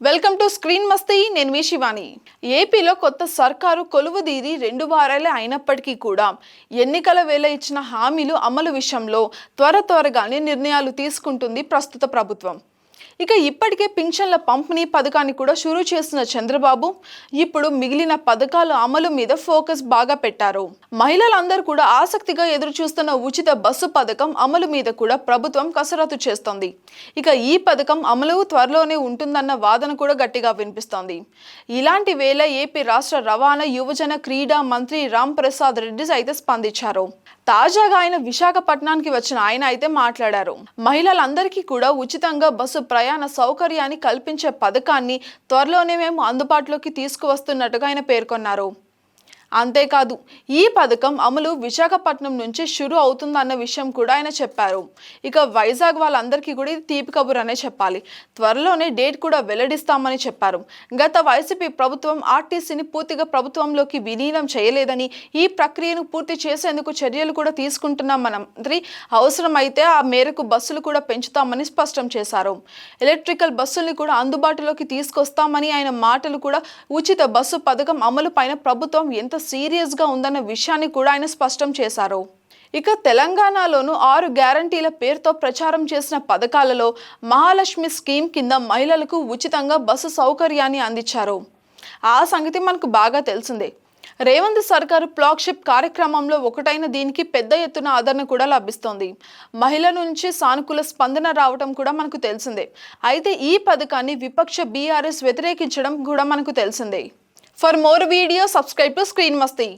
Welcome to screen మస్తీ నేను మీ శివాని. ఏపీలో కొత్త సర్కారు కొలువుదీరి రెండు వారాలే అయినప్పటికీ కూడా ఎన్నికల వేళ ఇచ్చిన హామీలు అమలు విషయంలో త్వర త్వరగానే నిర్ణయాలు తీసుకుంటుంది ప్రస్తుత ప్రభుత్వం. ఇక ఇప్పటికే పింఛన్ల పంపిణీ పథకాన్ని కూడా షురూ చేసిన చంద్రబాబు ఇప్పుడు మిగిలిన పథకాల అమలు మీద ఫోకస్ బాగా పెట్టారు. మహిళలందరూ కూడా ఆసక్తిగా ఎదురు చూస్తున్న ఉచిత బస్సు పథకం అమలు మీద కూడా ప్రభుత్వం కసరత్తు చేస్తోంది. ఇక ఈ పథకం అమలు త్వరలోనే ఉంటుందన్న వాదన కూడా గట్టిగా వినిపిస్తోంది. ఇలాంటి వేళ ఏపీ రాష్ట్ర రవాణా యువజన క్రీడా మంత్రి రామ్ ప్రసాద్ రెడ్డి అయితే స్పందించారు. తాజాగా ఆయన విశాఖపట్నానికి వచ్చిన ఆయన అయితే మాట్లాడారు. మహిళలందరికీ కూడా ఉచితంగా బస్సు ప్రయాణ సౌకర్యాన్ని కల్పించే పథకాన్ని త్వరలోనే మేము అందుబాటులోకి తీసుకువస్తున్నట్టుగా ఆయన పేర్కొన్నారు. అంతేకాదు ఈ పథకం అమలు విశాఖపట్నం నుంచి షురు అవుతుందన్న విషయం కూడా ఆయన చెప్పారు. ఇక వైజాగ్ వాళ్ళందరికీ కూడా ఇది తీపి కబురు అనే చెప్పాలి. త్వరలోనే డేట్ కూడా వెల్లడిస్తామని చెప్పారు. గత వైసీపీ ప్రభుత్వం ఆర్టీసీని పూర్తిగా ప్రభుత్వంలోకి విలీనం చేయలేదని ఈ ప్రక్రియను పూర్తి చేసేందుకు చర్యలు కూడా తీసుకుంటున్నాం మంత్రి. అవసరమైతే ఆ మేరకు బస్సులు కూడా పెంచుతామని స్పష్టం చేశారు. ఎలక్ట్రికల్ బస్సుల్ని కూడా అందుబాటులోకి తీసుకొస్తామని ఆయన మాటలు కూడా ఉచిత బస్సు పథకం అమలు పైన ప్రభుత్వం ఎంత సీరియస్గా ఉందన్న విషయాన్ని కూడా ఆయన స్పష్టం చేశారు. ఇక తెలంగాణలోను ఆరు గ్యారంటీల పేరుతో ప్రచారం చేసిన పథకాలలో మహాలక్ష్మి స్కీమ్ కింద మహిళలకు ఉచితంగా బస్సు సౌకర్యాన్ని అందించారు. ఆ సంగతి మనకు బాగా తెలిసిందే. రేవంత్ సర్కారు ఫ్లాగ్షిప్ కార్యక్రమంలో ఒకటైన దీనికి పెద్ద ఎత్తున ఆదరణ కూడా లభిస్తోంది. మహిళల నుంచి సానుకూల స్పందన రావడం కూడా మనకు తెలిసిందే. అయితే ఈ పథకాన్ని విపక్ష బీఆర్ఎస్ వ్యతిరేకించడం కూడా మనకు తెలిసిందే. For more video subscribe to screen Masti